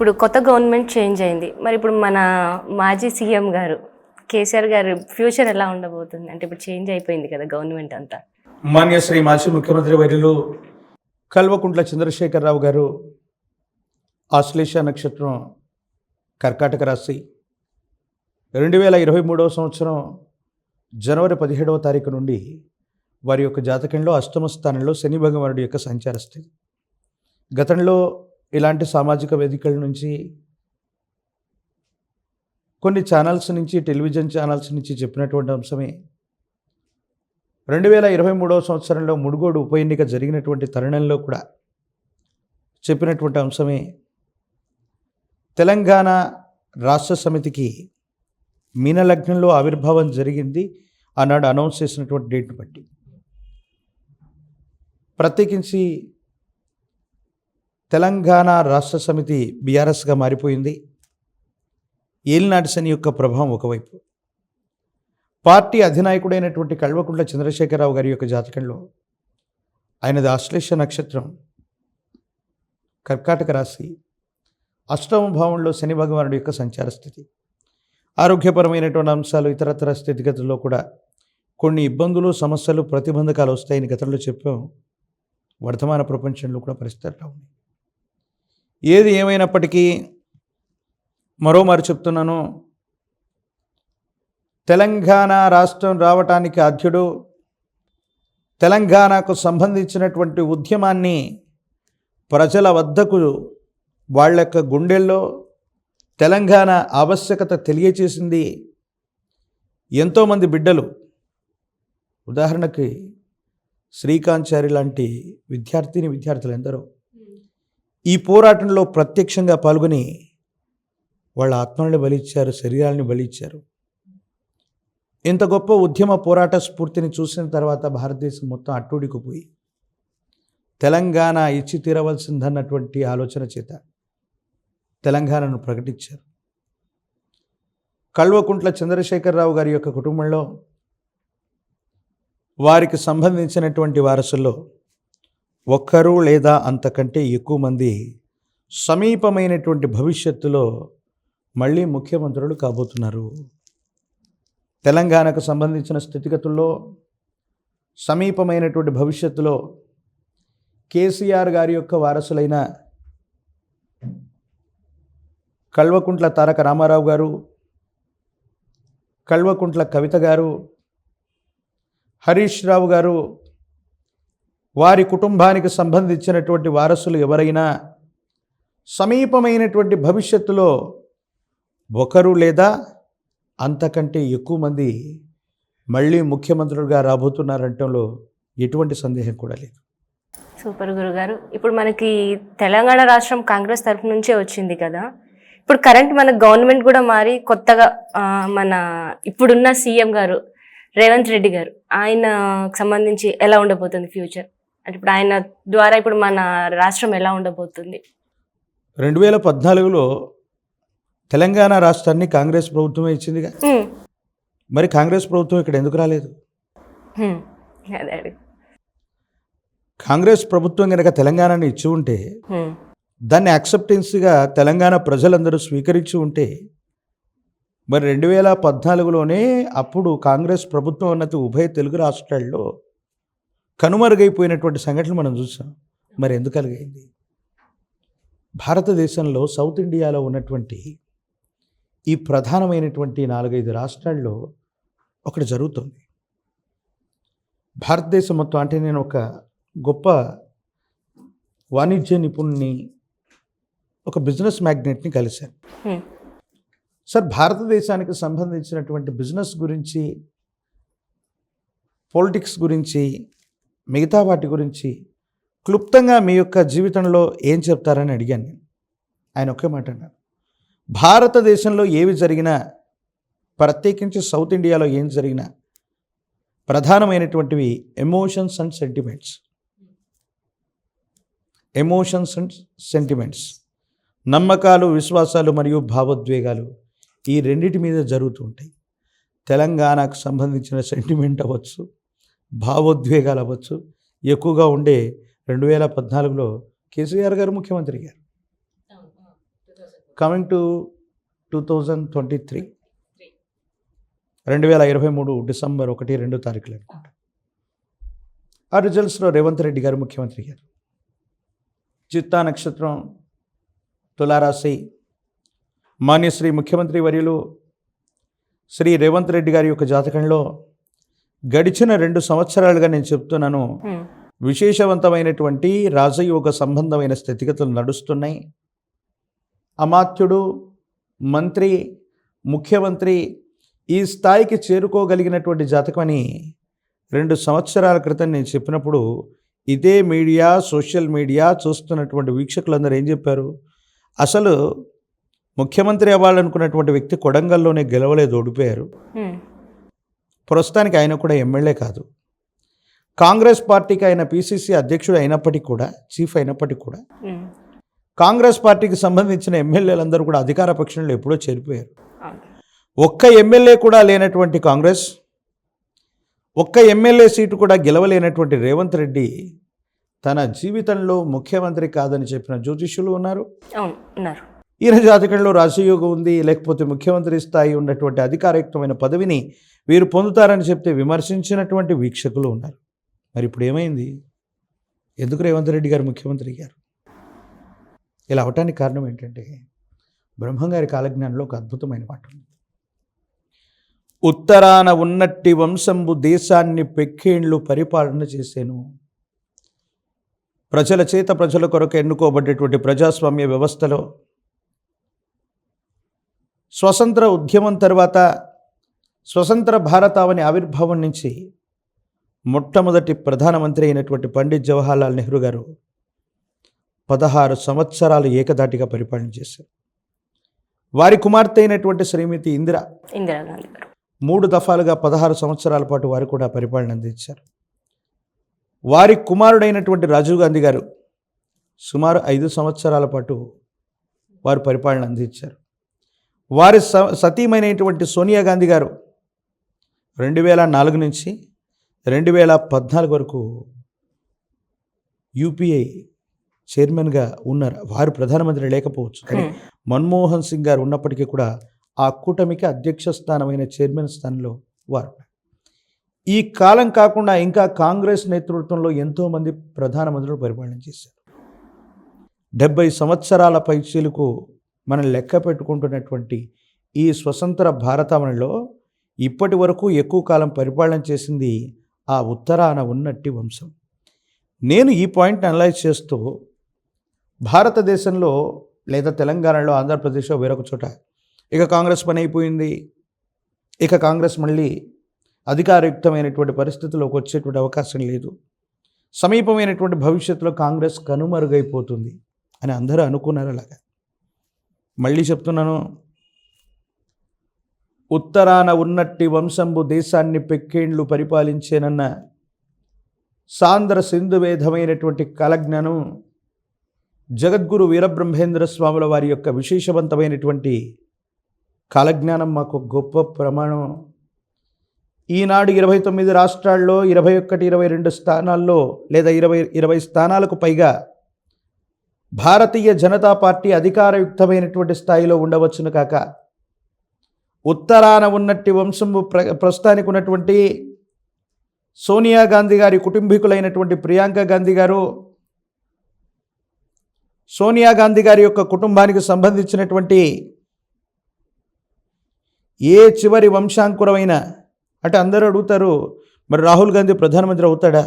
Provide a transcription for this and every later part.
ఇప్పుడు కొత్త government change అయింది. మరి ఇప్పుడు మన మాజీ సీఎం గారు కేసీఆర్ గారు ఫ్యూచర్ ఎలా ఉండబోతుంది? అంటే ఇప్పుడు చేంజ్ అయిపోయింది కదా గవర్నమెంట్ అంతా. మాన్య శ్రీ మాజీ ముఖ్యమంత్రి వర్యులు కల్వకుంట్ల చంద్రశేఖరరావు గారు ఆశ్లేష నక్షత్రం కర్కాటక రాశి. రెండు వేల ఇరవై మూడవ సంవత్సరం జనవరి పదిహేడవ తారీఖు నుండి వారి యొక్క జాతకంలో అష్టమ స్థానంలో శని భగవానుడి యొక్క సంచార స్థితి గతంలో ఇలాంటి సామాజిక వేదికల నుంచి కొన్ని ఛానల్స్ నుంచి టెలివిజన్ ఛానల్స్ నుంచి చెప్పినటువంటి అంశమే. రెండు వేల ఇరవై మూడవ సంవత్సరంలో ముడుగోడు ఉప ఎన్నిక జరిగినటువంటి తరుణంలో కూడా చెప్పినటువంటి అంశమే. తెలంగాణ రాష్ట్ర సమితికి మీనలగ్నంలో ఆవిర్భావం జరిగింది. ఆనాడు అనౌన్స్ చేసినటువంటి డేట్ను బట్టి. ప్రత్యేకించి తెలంగాణ రాష్ట్ర సమితి బీఆర్ఎస్గా మారిపోయింది. ఏలినాటి శని యొక్క ప్రభావం ఒకవైపు. పార్టీ అధినాయకుడైనటువంటి కల్వకుంట్ల చంద్రశేఖరరావు గారి యొక్క జాతకంలో ఆయనది ఆశ్లేష నక్షత్రం కర్కాటక రాశి. అష్టమ భావంలో శని భగవానుడి యొక్క సంచార స్థితి. ఆరోగ్యపరమైనటువంటి అంశాలు ఇతరతర స్థితిగతుల్లో కూడా కొన్ని ఇబ్బందులు సమస్యలు ప్రతిబంధకాలు వస్తాయని గతంలో చెప్పాం. వర్ధమాన ప్రపంచంలో కూడా పరిస్థితులు ఉన్నాయి. ఏది ఏమైనప్పటికీ మరోమారు చెప్తున్నాను. తెలంగాణ రాష్ట్రం రావటానికి అధ్యుడు తెలంగాణకు సంబంధించినటువంటి ఉద్యమాన్ని ప్రజల వద్దకు వాళ్ళ యొక్క గుండెల్లో తెలంగాణ ఆవశ్యకత తెలియచేసింది ఎంతోమంది బిడ్డలు. ఉదాహరణకి శ్రీకాంచారి లాంటి విద్యార్థిని విద్యార్థులు ఎందరో. ఈ పోరాటంలో ప్రత్యక్షంగా పాల్గొని వాళ్ళ ఆత్మల్ని బలిచ్చారు శరీరాలని బలిచ్చారు. ఇంత గొప్ప ఉద్యమ పోరాట స్ఫూర్తిని చూసిన తర్వాత భారతదేశం మొత్తం అట్టుడికిపోయి తెలంగాణ ఇచ్చి తీరవలసిందన్నటువంటి ఆలోచన చేత తెలంగాణను ప్రకటించారు. కల్వకుంట్ల చంద్రశేఖరరావు గారి యొక్క కుటుంబంలో వారికి సంబంధించినటువంటి వారసుల్లో ఒక్కరు లేదా అంతకంటే ఎక్కువ మంది సమీపమైనటువంటి భవిష్యత్తులో మళ్ళీ ముఖ్యమంత్రులు కాబోతున్నారు. తెలంగాణకు సంబంధించిన స్థితిగతుల్లో సమీపమైనటువంటి భవిష్యత్తులో కేసీఆర్ గారి యొక్క వారసులైన కల్వకుంట్ల తారక రామారావు గారు కల్వకుంట్ల కవిత గారు హరీష్ రావు గారు వారి కుటుంబానికి సంబంధించినటువంటి వారసులు ఎవరైనా సమీపమైనటువంటి భవిష్యత్తులో ఒకరు లేదా అంతకంటే ఎక్కువ మంది మళ్ళీ ముఖ్యమంత్రులుగా రాబోతున్నారంటంలో ఎటువంటి సందేహం కూడా లేదు. సూపర్ గురుగారు ఇప్పుడు మనకి తెలంగాణ రాష్ట్రం కాంగ్రెస్ తరఫు నుంచే వచ్చింది కదా. ఇప్పుడు కరెంట్ మన గవర్నమెంట్ కూడా మారి కొత్తగా మన ఇప్పుడున్న సీఎం గారు రేవంత్ రెడ్డి గారు ఆయన సంబంధించి ఎలా ఉండబోతుంది ఫ్యూచర్? అంటే ఇప్పుడు ఆయన ద్వారా ఇప్పుడు మన రాష్ట్రం ఎలా ఉండబోతుంది రెండు వేల పద్నాలుగులో తెలంగాణ రాష్ట్రాన్ని కాంగ్రెస్ ప్రభుత్వమే ఇచ్చిందిగా. మరి కాంగ్రెస్ ప్రభుత్వం ఇక్కడ ఎందుకు రాలేదు. కాంగ్రెస్ ప్రభుత్వం కనుక తెలంగాణని ఇచ్చి ఉంటే. దాన్ని యాక్సెప్టెన్స్గా తెలంగాణ ప్రజలందరూ స్వీకరించి ఉంటే మరి రెండు వేల పద్నాలుగులోనే అప్పుడు కాంగ్రెస్ ప్రభుత్వం ఉన్నది ఉభయ తెలుగు రాష్ట్రాల్లో కనుమరుగైపోయినటువంటి సంఘటనలు మనం చూసాం. మరి ఎందుకు కలిగైంది? భారతదేశంలో సౌత్ ఇండియాలో ఉన్నటువంటి ఈ ప్రధానమైనటువంటి నాలుగైదు రాష్ట్రాల్లో ఒకటి జరుగుతుంది. భారతదేశం మొత్తం అంటే నేను ఒక గొప్ప వాణిజ్య నిపుణుని ఒక బిజినెస్ మ్యాగ్నెట్ని కలిశాను. హ్మ్. సార్ భారతదేశానికి సంబంధించినటువంటి బిజినెస్ గురించి పాలిటిక్స్ గురించి మిగతా వాటి గురించి క్లుప్తంగా మీ యొక్క జీవితంలో ఏం చెప్తారని అడిగాను నేను. ఆయన ఒకే మాట అన్నారు. భారతదేశంలో ఏవి జరిగినా ప్రత్యేకించి సౌత్ ఇండియాలో ఏం జరిగినా ప్రధానమైనటువంటివి emotions and sentiments. Emotions and sentiments. నమ్మకాలు విశ్వాసాలు మరియు భావోద్వేగాలు ఈ రెండిటి మీద జరుగుతూ ఉంటాయి. తెలంగాణకు సంబంధించిన సెంటిమెంట్ అవ్వచ్చు భావోద్వేగాలు అవ్వచ్చు ఎక్కువగా ఉండే రెండు వేల పద్నాలుగులో కేసీఆర్ గారు ముఖ్యమంత్రి గారు coming to two thousand twenty three రెండు వేల ఇరవై మూడు డిసెంబర్ ఒకటి రెండు తారీఖులు అనుకుంటా. ఆ రిజల్ట్స్లో రేవంత్ రెడ్డి గారు ముఖ్యమంత్రి గారు చిత్తా నక్షత్రం తులారాశి మాన్యశ్రీ ముఖ్యమంత్రి వర్యులు శ్రీ రేవంత్ రెడ్డి గారి యొక్క జాతకంలో గడిచిన రెండు సంవత్సరాలుగా నేను చెప్తున్నాను. విశేషవంతమైనటువంటి రాజయోగ సంబంధమైన స్థితిగతులు నడుస్తున్నాయి. అమాత్యుడు మంత్రి ముఖ్యమంత్రి ఈ స్థాయికి చేరుకోగలిగినటువంటి జాతకమని రెండు సంవత్సరాల క్రితం నేను చెప్పినప్పుడు ఇదే మీడియా సోషల్ మీడియా చూస్తున్నటువంటి వీక్షకులందరూ ఏం చెప్పారు? అసలు ముఖ్యమంత్రి అవ్వాలనుకున్నటువంటి వ్యక్తి కొడంగల్లోనే గెలవలేదు ఓడిపోయారు. ప్రస్తుతానికి ఆయన కూడా ఎమ్మెల్యే కాదు. కాంగ్రెస్ పార్టీకి ఆయన పిసిసి అధ్యక్షుడు అయినప్పటికీ కూడా చీఫ్ అయినప్పటికీ కూడా కాంగ్రెస్ పార్టీకి సంబంధించిన ఎమ్మెల్యేలందరూ కూడా అధికార పక్షంలో ఎప్పుడో చేరిపోయారు. ఒక్క ఎమ్మెల్యే కూడా లేనటువంటి కాంగ్రెస్ ఒక్క ఎమ్మెల్యే సీటు కూడా గెలవలేనటువంటి రేవంత్ రెడ్డి తన జీవితంలో ముఖ్యమంత్రి కాదని చెప్పిన జ్యోతిష్యులు ఉన్నారు. ఉన్నారు. ఈయన జాతకంలో రాజయోగం ఉంది లేకపోతే ముఖ్యమంత్రి స్థాయి ఉన్నటువంటి అధికారయుక్తమైన పదవిని వీరు పొందుతారని చెప్తే విమర్శించినటువంటి వీక్షకులు ఉన్నారు. మరి ఇప్పుడు ఏమైంది? ఎందుకు రేవంత్ రెడ్డి గారు ముఖ్యమంత్రి గారు ఇలా అవటానికి కారణం ఏంటంటే బ్రహ్మంగారి కాలజ్ఞానంలో ఒక అద్భుతమైన మాట ఉంది. ఉత్తరాన ఉన్నట్టి వంశంబు దేశాన్ని పెక్కేండ్లు పరిపాలన చేశాను ప్రజల చేత ప్రజల కొరకు ఎన్నుకోబడ్డటువంటి ప్రజాస్వామ్య వ్యవస్థలో స్వతంత్ర ఉద్యమం తర్వాత స్వతంత్ర భారతావని ఆవిర్భావం నుంచి మొట్టమొదటి ప్రధానమంత్రి అయినటువంటి పండిత్ జవహర్లాల్ నెహ్రూ గారు పదహారు సంవత్సరాలు ఏకదాటిగా పరిపాలన చేశారు. వారి కుమార్తె అయినటువంటి శ్రీమతి ఇందిర ఇందిరాగాంధీ గారు. మూడు దఫాలుగా పదహారు సంవత్సరాల పాటు వారు కూడా పరిపాలన అందించారు. వారి కుమారుడైనటువంటి రాజీవ్ గాంధీ గారు సుమారు ఐదు సంవత్సరాల పాటు వారు పరిపాలన అందించారు. వారి స సతీమైనటువంటి సోనియా గాంధీ గారు రెండు వేల నాలుగు నుంచి రెండు వేల పద్నాలుగు వరకు యూపీఐ చైర్మన్గా ఉన్నారు. వారు ప్రధానమంత్రి లేకపోవచ్చు. కానీ మన్మోహన్ సింగ్ గారు ఉన్నప్పటికీ కూడా ఆ కూటమికి అధ్యక్ష స్థానమైన చైర్మన్ స్థానంలో వారు. ఈ కాలం కాకుండా ఇంకా కాంగ్రెస్ నేతృత్వంలో ఎంతోమంది ప్రధానమంత్రులు పరిపాలన చేశారు. డెబ్బై సంవత్సరాల పైచీలకు మనం లెక్క పెట్టుకుంటున్నటువంటి ఈ స్వతంత్ర భారతంలో ఇప్పటి వరకు ఎక్కువ కాలం పరిపాలన చేసింది ఆ ఉత్తరాన ఉన్నట్టి వంశం. నేను ఈ పాయింట్ని అనలైజ్ చేస్తూ భారతదేశంలో లేదా తెలంగాణలో ఆంధ్రప్రదేశ్లో వేరొక చోట ఇక కాంగ్రెస్ పని అయిపోయింది. ఇక కాంగ్రెస్ మళ్ళీ అధికారయుక్తమైనటువంటి పరిస్థితుల్లోకి వచ్చేటువంటి అవకాశం లేదు. సమీపమైనటువంటి భవిష్యత్తులో కాంగ్రెస్ కనుమరుగైపోతుంది అని అందరూ అనుకున్నారు అలాగా. మళ్ళీ చెప్తున్నాను. ఉత్తరాన ఉన్నట్టి వంశంబు దేశాన్ని పెక్కేండ్లు పరిపాలించేనన్న సాంద్ర సింధువేధమైనటువంటి కాలజ్ఞానం జగద్గురు వీరబ్రహ్మేంద్ర స్వాముల వారి యొక్క విశేషవంతమైనటువంటి కాలజ్ఞానం మాకు గొప్ప ప్రమాణం. ఈనాడు ఇరవై తొమ్మిది రాష్ట్రాల్లో ఇరవై ఒకటి ఇరవై రెండు స్థానాల్లో లేదా ఇరవై ఇరవై స్థానాలకు పైగా భారతీయ జనతా పార్టీ అధికారయుక్తమైనటువంటి స్థాయిలో ఉండవచ్చును కాక ఉత్తరాన ఉన్నట్టి వంశము ప్ర ప్రస్తుతానికి ఉన్నటువంటి సోనియా గాంధీ గారి కుటుంబీకులైనటువంటి ప్రియాంక గాంధీ గారు సోనియా గాంధీ గారి యొక్క కుటుంబానికి సంబంధించినటువంటి ఏ చివరి వంశాంకురమైన అంటే అందరూ అడుగుతారు మరి రాహుల్ గాంధీ ప్రధానమంత్రి అవుతాడా?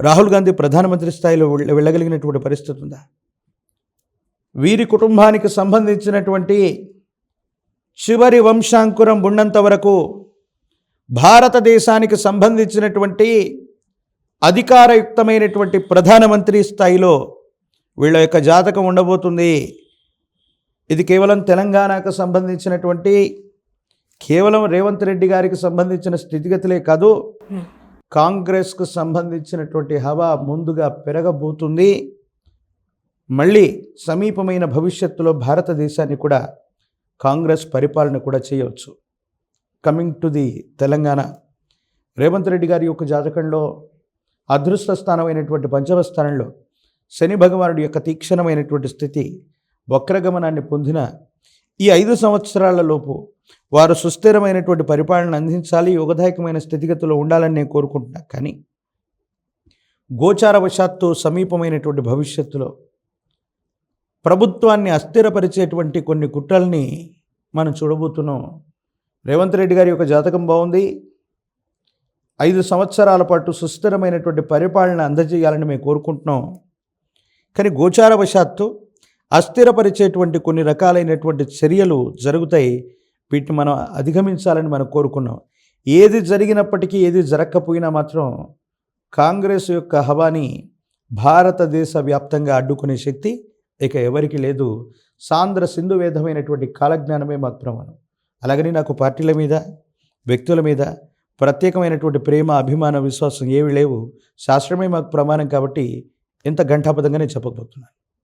రాహుల్ గాంధీ ప్రధానమంత్రి స్థాయిలో వెళ్ళగలిగినటువంటి పరిస్థితి ఉందా? వీరి కుటుంబానికి సంబంధించినటువంటి చివరి వంశాంకురం ఉన్నంత వరకు భారతదేశానికి సంబంధించినటువంటి అధికారయుక్తమైనటువంటి ప్రధానమంత్రి స్థాయిలో వీళ్ళ యొక్క జాతకం ఉండబోతుంది. ఇది కేవలం తెలంగాణకు సంబంధించినటువంటి కేవలం రేవంత్ రెడ్డి గారికి సంబంధించిన స్థితిగతులే కాదు. కాంగ్రెస్కు సంబంధించినటువంటి హవా ముందుగా పెరగబోతుంది. మళ్ళీ సమీపమైన భవిష్యత్తులో భారతదేశాన్ని కూడా కాంగ్రెస్ పరిపాలన కూడా చేయవచ్చు. Coming to the Telangana. Revanth Reddy గారి యొక్క జాతకంలో అదృష్ట స్థానమైనటువంటి పంచమ స్థానంలో శని భగవానుడి యొక్క తీక్షణమైనటువంటి స్థితి వక్రగమనాన్ని పొందిన ఈ ఐదు సంవత్సరాల లోపు వారు సుస్థిరమైనటువంటి పరిపాలన అందించాలి యోగదాయకమైన స్థితిగతిలో ఉండాలని నేను కోరుకుంటున్నా. కానీ గోచారవశాత్తు సమీపమైనటువంటి భవిష్యత్తులో ప్రభుత్వాన్ని అస్థిరపరిచేటువంటి కొన్ని కుట్రల్ని మనం చూడబోతున్నాం. రేవంత్ రెడ్డి గారి యొక్క జాతకం బాగుంది. ఐదు సంవత్సరాల పాటు సుస్థిరమైనటువంటి పరిపాలన అందజేయాలని మేము కోరుకుంటున్నాం. కానీ గోచారవశాత్తు అస్థిరపరిచేటువంటి కొన్ని రకాలైనటువంటి చర్యలు జరుగుతాయి. వీటిని మనం అధిగమించాలని మనం కోరుకున్నాం. ఏది జరిగినప్పటికీ ఏది జరగకపోయినా మాత్రం కాంగ్రెస్ యొక్క హవాని భారతదేశ వ్యాప్తంగా అడ్డుకునే శక్తి ఇక ఎవరికి లేదు. సాంద్ర సింధు వేధమైనటువంటి కాలజ్ఞానమే మాకు ప్రమాణం అలాగని నాకు పార్టీల మీద వ్యక్తుల మీద ప్రత్యేకమైనటువంటి ప్రేమ అభిమాన విశ్వాసం ఏవి లేవు. శాస్త్రమే మాకు ప్రమాణం కాబట్టి ఇంత ఘంటాపదంగా నేను చెప్పబోతున్నాను.